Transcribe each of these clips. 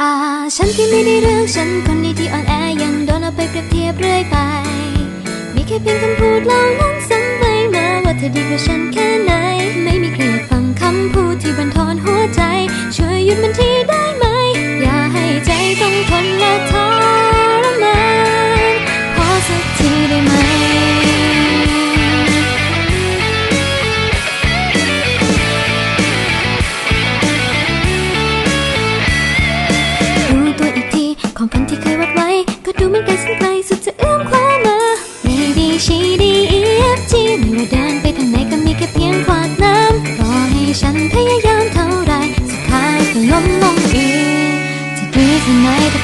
อ่า ฉันที่ไม่ได้เรื่องฉันคนนี้ที่อ่อนแอยังโดนเอาไปเปรียบเทียบเรื่อยไป มีแค่เพียงคำพูดเหล่านั้นซ้ำไปมาว่าเธอดีกว่าฉันแค่ไหน ไม่มีใครอยากฟังคำพูดที่บันทอนหัวใจ ช่วยหยุดมันที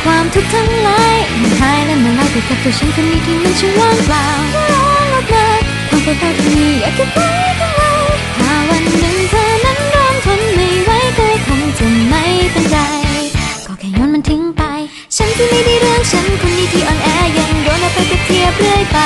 ความทุกข์ทั้งหลายมันหายและมันลายไปกับตัวฉันคนนี้ที่มันช่างว่างเปล่าร้องออกมาความปวดร้าวที่มีอยากเก็บไว้ข้างในถ้าวันหนึ่งเธอนั้นร้องทนไม่ไหวก็คงจะไม่เป็นไรก็แค่โยนมันทิ้งไป ฉันที่ไม่ได้เรื่องฉันคนนี้ที่อ่อนแอยังโดนเอาไปเปรียบเทียบเรื่อยไป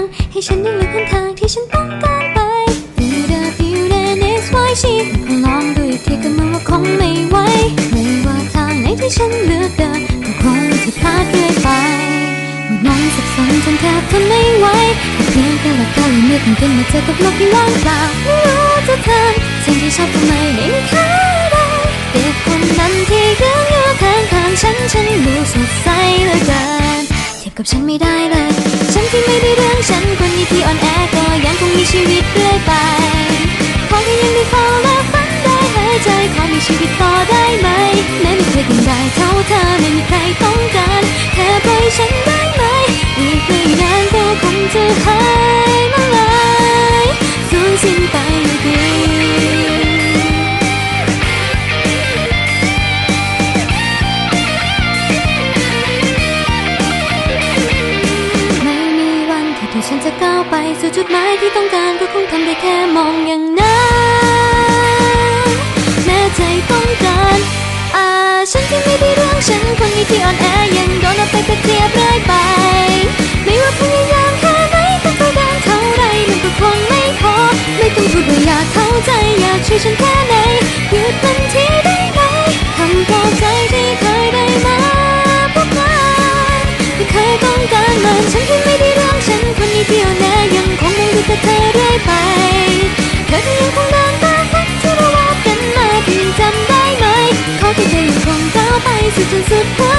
ได้ลองอีกครั้งให้ฉันได้เลือกหนทางที่ฉันต้องการไป Do the feel the X Y Z พอลองดูอีกทีก็มันว่าคงไม่ไหวไม่ว่าทางไหนที่ฉันเลือกเดินก็คงจะพลาดเรื่อยไปมองสับสนจนแทบทนไม่ไหวแต่เพียงแค่หลับตาและนึกถึงมาเจอกับโลกที่ว่างเปล่าไม่รู้จะทำสิ่งที่ชอบทำไมไม่มีค่าใดเด็กคนนั้นที่ยืนอยู่ข้างข้างฉันฉันดูสดใสเหลือเกินเทียบกับฉันไม่ได้เลย ฉันที่ไม่ได้ ของฉันคนนี้ที่อ่อนแอก็ยังคงมีชีวิตเรื่อยไป ขอแค่ยังมีเฝ้าและฝันได้หายใจขอมีชีวิตต่อได้ไหมแม้ไม่เคยเป็นได้เท่าเธอไม่มีใครต้องการแค่ปล่อยฉันได้ไหมอีกไม่นานก็คงจะหาย ก้าวไปสู่จุดหมายที่ต้องการก็คงทำได้แค่มองอย่างนั้นแม้ใจต้องการอ่าฉันที่ไม่ได้เรื่องฉันคนนี้ที่อ่อนแอยังโดนเอาไปเปรียบเทียบเรื่อยไป ไม่ว่าพยายามแค่ไหนต้องพยายามเท่าไรมันก็คงไม่พอ ไม่ต้องพูดว่าอยากเข้าใจอยากช่วยฉันแค่ไหน เธ